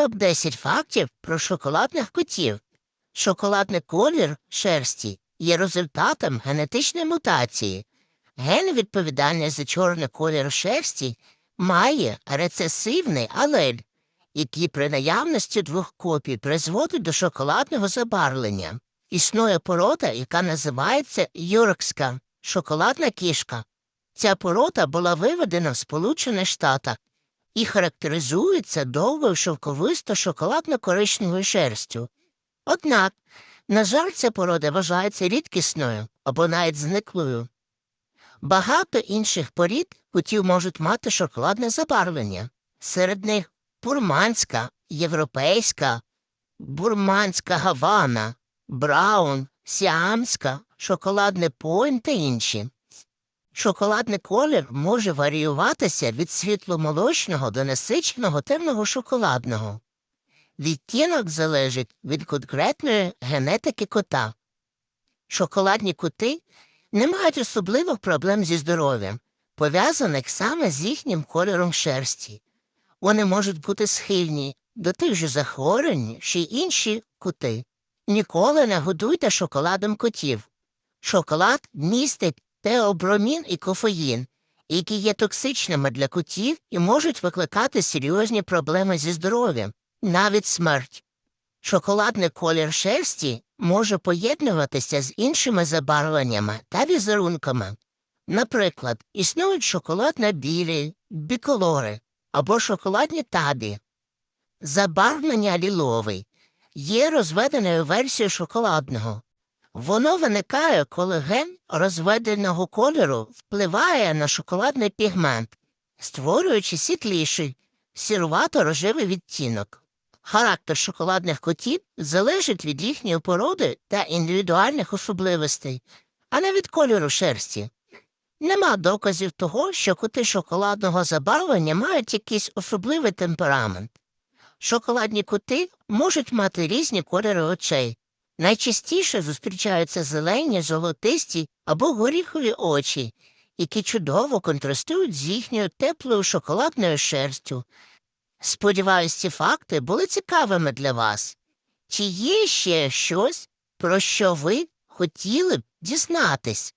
топ-10 фактів про шоколадних котів. Шоколадний колір шерсті є результатом генетичної мутації. Ген, відповідальний за чорний колір шерсті, має рецесивний алель, який при наявності двох копій призводить до шоколадного забарвлення. Існує порода, яка називається юркська шоколадна кішка. Ця порода була виведена в Сполучених Штатах і характеризується довгою шовковисто шоколадно-коричневою шерстю. Однак, на жаль, ця порода вважається рідкісною або навіть зниклою. Багато інших порід котів можуть мати шоколадне забарвлення. Серед них бурманська, європейська, бурманська гавана, браун, сіамська, шоколадне пойнт та інші. Шоколадний колір може варіюватися від світломолочного до насиченого темного шоколадного. Відтінок залежить від конкретної генетики кота. Шоколадні коти не мають особливих проблем зі здоров'ям, пов'язаних саме з їхнім кольором шерсті. Вони можуть бути схильні до тих же захворювань, що й інші коти. Ніколи не годуйте шоколадом котів. Шоколад містить теобромін і кофеїн, які є токсичними для котів і можуть викликати серйозні проблеми зі здоров'ям, навіть смерть. Шоколадний колір шерсті може поєднуватися з іншими забарвленнями та візерунками. Наприклад, існують шоколадно білі, біколори або шоколадні табі. Забарвлення ліловий є розведеною версією шоколадного. Воно виникає, коли ген розведеного кольору впливає на шоколадний пігмент, створюючи світліший, сірувато-рожевий відтінок. Характер шоколадних котів залежить від їхньої породи та індивідуальних особливостей, а не від кольору шерсті. Нема доказів того, що коти шоколадного забарвлення мають якийсь особливий темперамент. Шоколадні коти можуть мати різні кольори очей. Найчастіше зустрічаються зелені, золотисті або горіхові очі, які чудово контрастують з їхньою теплою шоколадною шерстю. Сподіваюсь, ці факти були цікавими для вас. Чи є ще щось, про що ви хотіли б дізнатись?